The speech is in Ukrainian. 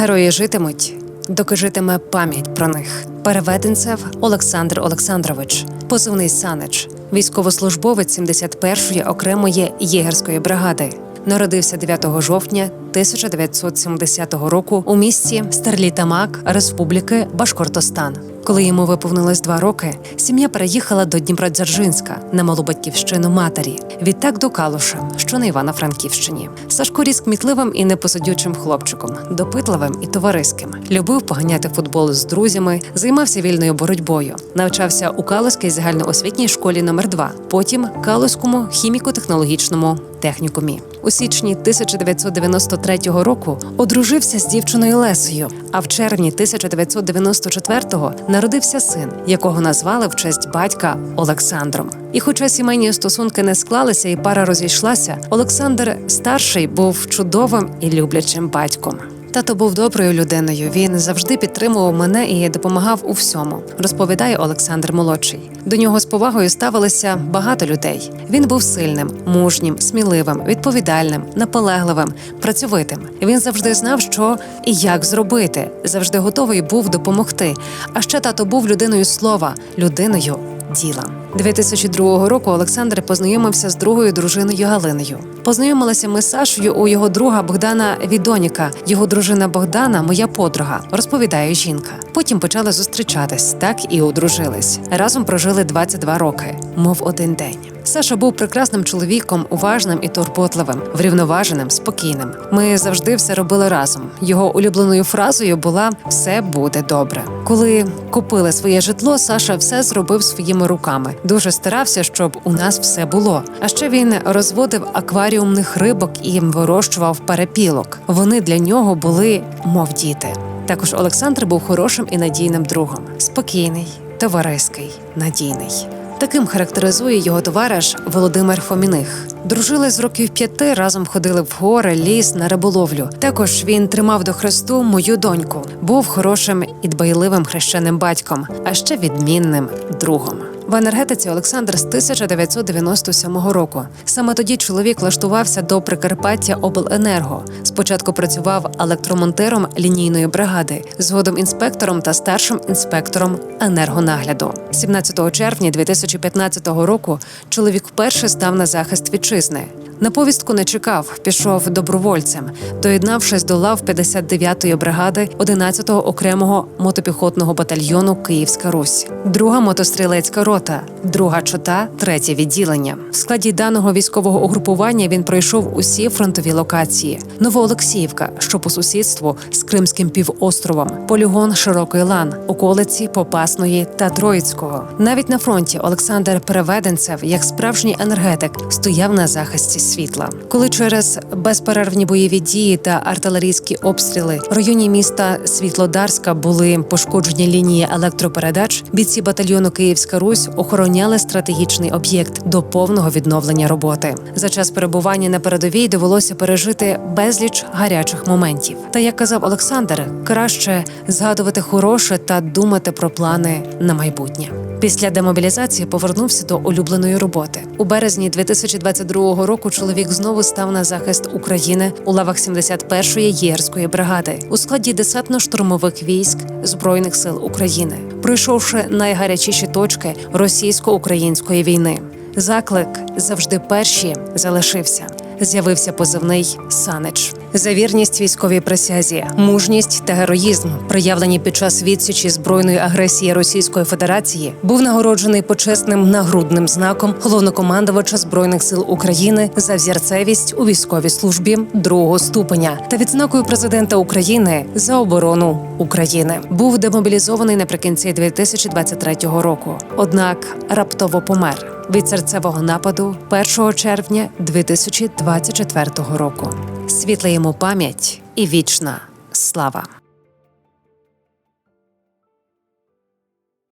Герої житимуть, доки житиме пам'ять про них. Переведенцев Олександр Олександрович, позивний Санич, військовослужбовець 71-ї окремої єгерської бригади. Народився 9 жовтня 1970 року у місті Стерлітамак Республіки Башкортостан. Коли йому виповнилось два роки, сім'я переїхала до Дніпродзержинська на малу батьківщину матері. Відтак до Калуша, що на Івано-Франківщині. Сашко ріс кмітливим і непосидючим хлопчиком, допитливим і товариським. Любив поганяти футбол з друзями, займався вільною боротьбою, навчався у Калузькій загальноосвітній школі номер 2 потім Калузькому хіміко-технологічному технікумі. У січні 1993 року одружився з дівчиною Лесею. А в червні 1994-го народився син, якого назвали в честь батька Олександром. І, хоча сімейні стосунки не склалися і пара розійшлася, Олександр старший був чудовим і люблячим батьком. Тато був доброю людиною. Він завжди підтримував мене і допомагав у всьому, розповідає Олександр Молодший. До нього з повагою ставилися багато людей. Він був сильним, мужнім, сміливим, відповідальним, наполегливим, працьовитим. Він завжди знав, що і як зробити, завжди готовий був допомогти. А ще тато був людиною слова, людиною діла. 2002 року Олександр познайомився з другою дружиною Галиною. Познайомилися ми з Сашою у його друга Богдана Відоніка. Його дружина Богдана, моя подруга, розповідає жінка. Потім почали зустрічатись, так і одружились. Разом прожили 22 роки, мов один день. Саша був прекрасним чоловіком, уважним і турботливим, врівноваженим, спокійним. Ми завжди все робили разом. Його улюбленою фразою була Все буде добре. Коли купили своє житло, Саша все зробив своїми руками. Дуже старався, щоб у нас все було. А ще він розводив акваріумних рибок і вирощував перепілок. Вони для нього були, мов діти. Також Олександр був хорошим і надійним другом, спокійний, товариський, надійний. Таким характеризує його товариш Володимир Фоміних. Дружили з років п'яти, разом ходили в гори, ліс на риболовлю. Також він тримав до хресту мою доньку, був хорошим і дбайливим хрещеним батьком, а ще відмінним другом. В енергетиці Олександр з 1997 року. Саме тоді чоловік влаштувався до Прикарпаття Обленерго. Спочатку працював електромонтером лінійної бригади, згодом інспектором та старшим інспектором енергонагляду. 17 червня 2015 року чоловік вперше став на захист вітчизни. На повістку не чекав, пішов добровольцем, доєднавшись до лав 59-ї бригади 11-го окремого мотопіхотного батальйону Київська Русь, друга мотострілецька рота, друга чота, третє відділення. В складі даного військового угрупування він пройшов усі фронтові локації: Новоолексіївка, що по сусідству з Кримським півостровом, полігон Широкий Лан, околиці Попасної та Троїцького. Навіть на фронті Олександр Переведенцев, як справжній енергетик, стояв на захисті світла. Коли через безперервні бойові дії та артилерійські обстріли в районі міста Світлодарська були пошкоджені лінії електропередач, бійці батальйону Київська Русь охороняли стратегічний об'єкт до повного відновлення роботи. За час перебування на передовій довелося пережити безліч гарячих моментів. Та як казав Олександр, краще згадувати хороше та думати про плани на майбутнє. Після демобілізації повернувся до улюбленої роботи. У березні 2022 року чоловік знову став на захист України у лавах 71-ї єгерської бригади у складі десантно-штурмових військ Збройних сил України, пройшовши найгарячіші точки російсько-української війни. Заклик завжди перші залишився. З'явився позивний Санич за вірність військовій присязі, мужність та героїзм, проявлені під час відсічі збройної агресії Російської Федерації, був нагороджений почесним нагрудним знаком головнокомандувача збройних сил України за взірцевість у військовій службі другого ступеня та відзнакою президента України за оборону України. Був демобілізований наприкінці 2023 року. Однак раптово помер від серцевого нападу 1 червня 2024 року. Світла йому пам'ять і вічна слава.